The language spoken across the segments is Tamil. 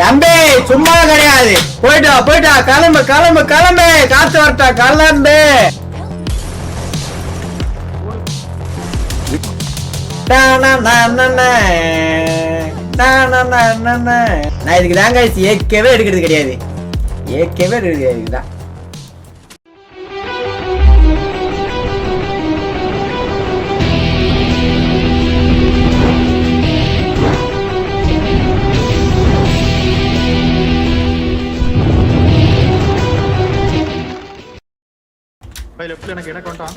தம்பி சும்மா கிடையாது. போயிட்டா போயிட்டா கிளம்பு கிளம்பு கிளம்பு. காத்து வரட்டா கிளம்பு. நான் இதுக்கு தாங்க ஏற்கவே எடுக்கிறது கிடையாது. ஏற்கவே எடுக்கிறது கிடையாது. இதுதான். எனக்கு வந்துட்டான்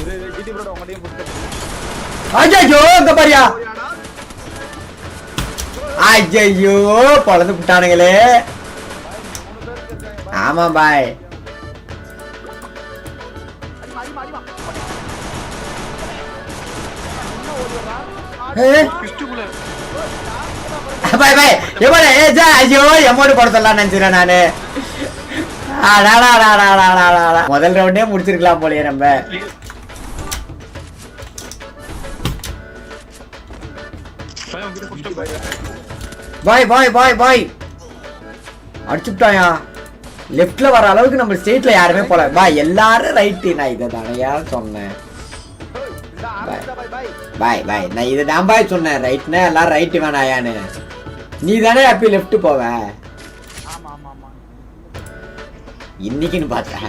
இது ஜிடி ப்ரோட ஐயோ இந்த பாரியா ஐயோ பொழந்து விட்டானுங்களே ஆமா பாய் பாய் பாய் எவ்வளோ ஜா ஐயோ எமௌண்ட் போட சொல்லலாம் நினைச்சிடறேன் நானு முதல் ரவுண்டே முடிச்சிருக்கலாம் போலயே நம்ம. பாய் பாய் பாய் பாய். அடிச்சுட்டாயா? லெஃப்ட்ல வர அளவுக்கு நம்ம ஸ்டேட்ல யாருமே போல. பாய் எல்லாரும் ரைட்டு நான் இதை தானையா சொன்னேன். பாய் பாய் நான் இதை தான் பாய் சொன்னேன். ரைட்னா எல்லாரும் ரைட்டு வேணாயான்னு. நீ தானே அப்படி லெஃப்ட் போவ. இன்னைக்குன்னு பார்த்தா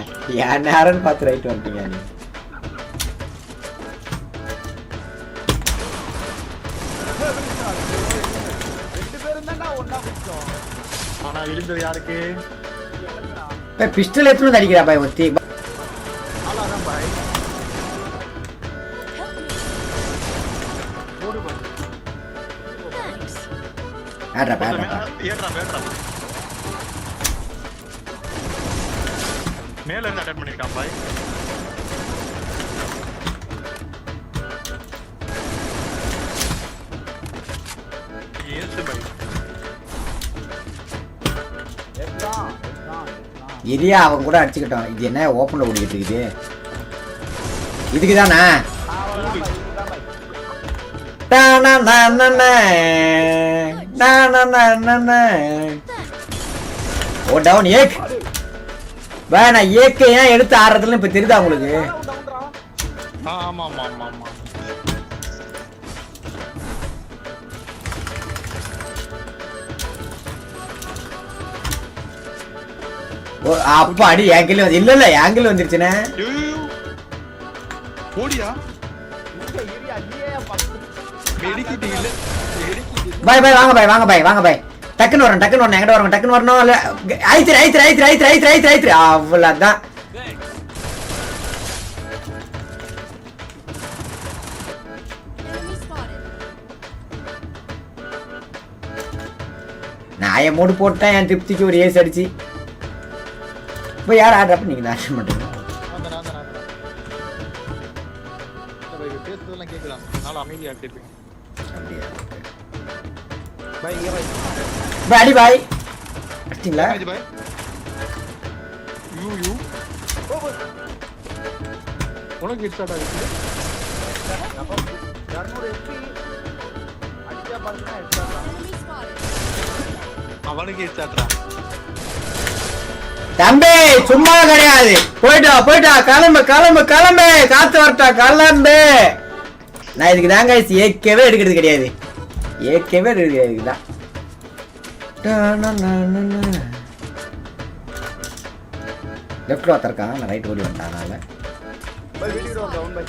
என் நேரம்னு பார்த்து ரைட் வந்துட்டீங்க நீ ரெண்டு பேரும் தான்டா ஒண்ணா குடிச்சோம் ஆனா விழுந்தது யாருக்கு பிஸ்டல் வந்து அடிக்கிறா பாய் ஒத்தி ஆளாதான் பாய் போடு பாய் மேல இருந்து அட்டாக் பண்ணிருக்கான் பாய். இதையா அவன் கூட அடிச்சுக்கிட்டான். இது என்ன ஓப்பன்ல ஓடிக்கிட்டு இருக்குது? இதுக்கு தானே ஓ டவுன் ஏக். வேணா ஏக்க ஏன் எடுத்து ஆடுறதுல இப்ப தெரியுதா உங்களுக்கு? ஆமா ஆமா ஆமா ஆமா ஓ, அப்ப அடி ஏங்கில் வந்து இல்ல இல்ல ஏங்கில் வந்துருச்சுனே. ஓடியா பாய் பாய் வாங்க பாய் வாங்க பாய் வாங்க பாய். டக்குன்னு வரணும் டக்குன்னு வரணும் எங்கிட்ட வரணும் டக்குன்னு வரணும் இல்ல ஐத்திரி ஐத்திரி ஐத்திரி ஐத்திரி ஐத்திரி ஐத்திரி ஐத்திரி அவ்வளோதான் நான் என் மூடு போட்டேன் என் திருப்திக்கு ஒரு ஏஸ் அடிச்சு. இப்போ யார் ஆடுறப்ப நீங்க தான் ஆர்டர் பண்ணுறீங்க பேசுறதெல்லாம் கேட்கலாம் நானும் அமைதியாக கேட்பீங்க பை இங்க பை பாய் அடி பாய் அடிச்சிங்களா இது பாய் யூ யூ உனக்கு ஹிட் ஸ்டார்ட் ஆகுது இரநூறு எம்பி அடிச்சா பாருங்க எக்ஸ்ட்ரா Enemy spotted. அவனுக்கு ஹிட் ஸ்டார்ட்ரா தம்பி சும்மா கிடையாது. போயிட்டா போயிட்டா கிளம்பு கிளம்பு கிளம்பு. காத்து வரட்டா கிளம்பு. நான் இதுக்கு தாங்க ஏற்கவே எடுக்கிறது கிடையாது. எடுக்கிறது கிடையாது இதுதான் லெஃப்ட் ஒருத்தருக்கான் நான் ரைட் ஓடி வந்துட்டான் அதனால. பை பை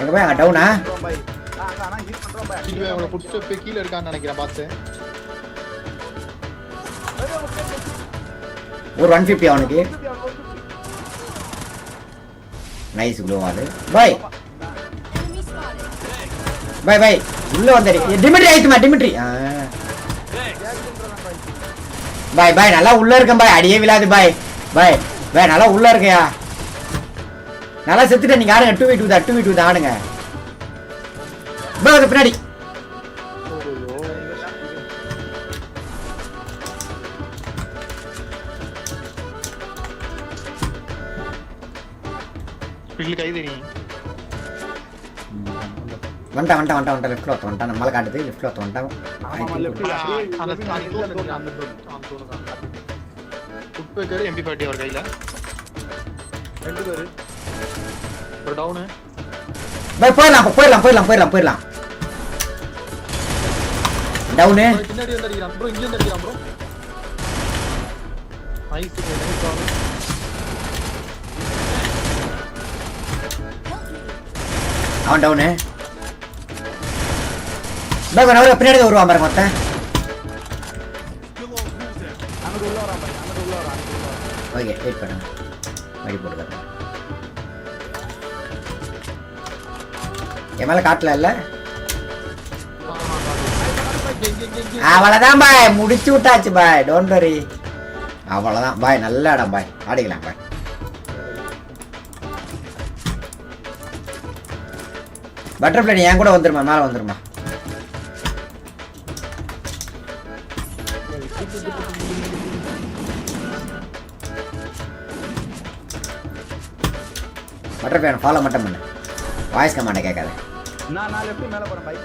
எங்க போய் டவுனா பை பை கீழே இருக்கான்னு நினைக்கிறேன் பார்த்து. ஒரு ஒன் ஃபிஃப்டி அவனுக்கு. Nice boy Enemy spotted. பாய் பாய் உள்ள வந்தாரு டிமிட்ரி ஆயிட்டுமா டிமிட்ரி? பாய் பாய் நல்லா உள்ள இருக்கேன் பாய். அடியே விழாது பாய். பாய் பாய் நல்லா உள்ள இருக்கையா? நல்லா செத்துட்டேன் நீங்க ஆடுங்க. டூ வீட் டூ டூ வீட் டூ ஆடுங்க. பாய் பின்னாடி. கை தெரியும் ஒரு- அந்த அந்த தூண் நினைக்கிறேன், அந்த தூண், அந்த தூணு தான். ஃபுட் பேக்கர் எம்பி ஃபார்ட்டி அவர் கையில ரெண்டு பேரு ஒரு டவுனு பை போயிடலாம் போயிடலாம் போயிடலாம் போயிடலாம் போயிடலாம் டவுனு பின்னாடி வந்து அடிக்கிறான் ப்ரோ இங்க வந்து அடிக்கிறான் ப்ரோ நைஸ் நைஸ் அவன் டவுனு அங்கிட்டு உள்ள பின்னாடி வருவா பாருங்க வரான் ஓகே வெயிட் பண்ணுங்க மடி போட்டுக்கிறேன் என் மேலே காட்டல இல்ல அவ்வளவுதான் பாய் முடிச்சு விட்டாச்சு பாய் டோன்ட் வரி அவ்வளோதான் பாய் நல்ல இடம் பாய் ஆடிக்கலாம் பாய் பட்டர்ஃப்ளை என் கூட வந்துருமா மேலே வந்துருமா பட்டர்ஃப்ளை ஃபாலோ மட்டும் பண்ணு. வாய்ஸ் கமாண்டை கேட்காத. நான் நான் லெஃப்ட் மேல போறேன் பைக்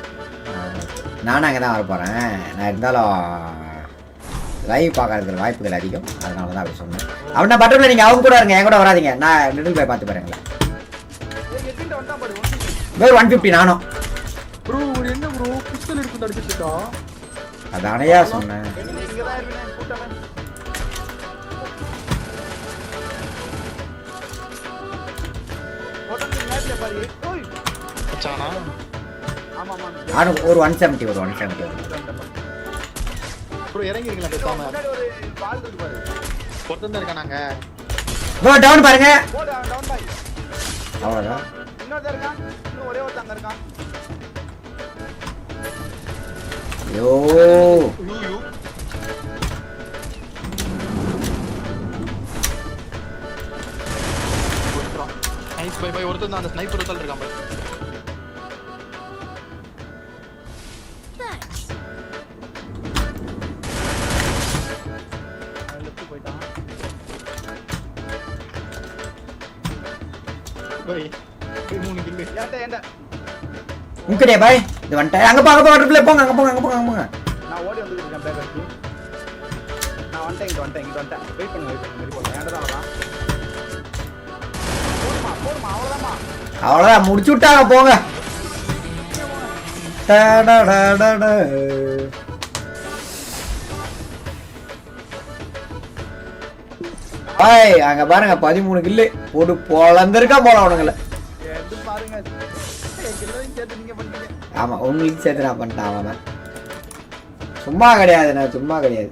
நானும் அங்கே தான் வர போகிறேன் நான் இருந்தாலும் லைவ் பார்க்கறதுக்கு வாய்ப்புகள் அதிகம். அதனால தான் அப்படி சொன்னேன். அப்படின்னா பட்டர்ஃப்ளை நீங்கள் அவங்க கூட இருங்க என் கூட வராதீங்க. நான் லிட்டில் போய் பார்த்து பாருங்களேன். வேறு ஒன் ஃபிஃப்டி நானும். ப்ரோ என்ன ப்ரோ பிஸ்டல் எடுத்து அடிச்சிட்டு அதானையா சொன்னேன். தான் ஆமா நானும் ஒரு ஒன் செவன்ட்டி ஒரு ஒன் செவன்ட்டி வரும் ப்ரோ இறங்கிருங்களா பேசாம? பால் இருக்கு இருக்கானாங்க ப்ரோ டவுன் பாருங்க. அவ்வளோதான் ஒரே ஒருத்தன் அங்க இருக்கான். ஐயோ. பை பை ஒருத்தன் தான் அந்த ஸ்னைப்பர் ஒருத்தன் இருக்கான் பை. உங்கடே பாய் இது வந்துட்டேன் அங்கே போங்க பட்டர்ஃப்ளை போங்க அங்கே போங்க அங்கே போங்க அங்கே போங்க. நான் ஓடி வந்துட்டு இருக்கேன் பேக் நான் வந்துட்டேன் இங்க வந்துட்டேன் இங்க வந்துட்டேன். வெயிட் பண்ணு வெயிட் பண்ணு வெயிட் பண்ணு ஏன்டா தான் அவ்வளோதான் முடிச்சு விட்டாங்க போங்க. டடடடட. பாய் அங்க பாருங்க பதிமூணு கில்லு. போட்டு பொழந்திருக்கா போல அவனுங்கள. ஆமா உங்களுக்கு சேர்த்து நான் பண்ணிட்டேன் அவன். சும்மா கிடையாது நான் சும்மா கிடையாது.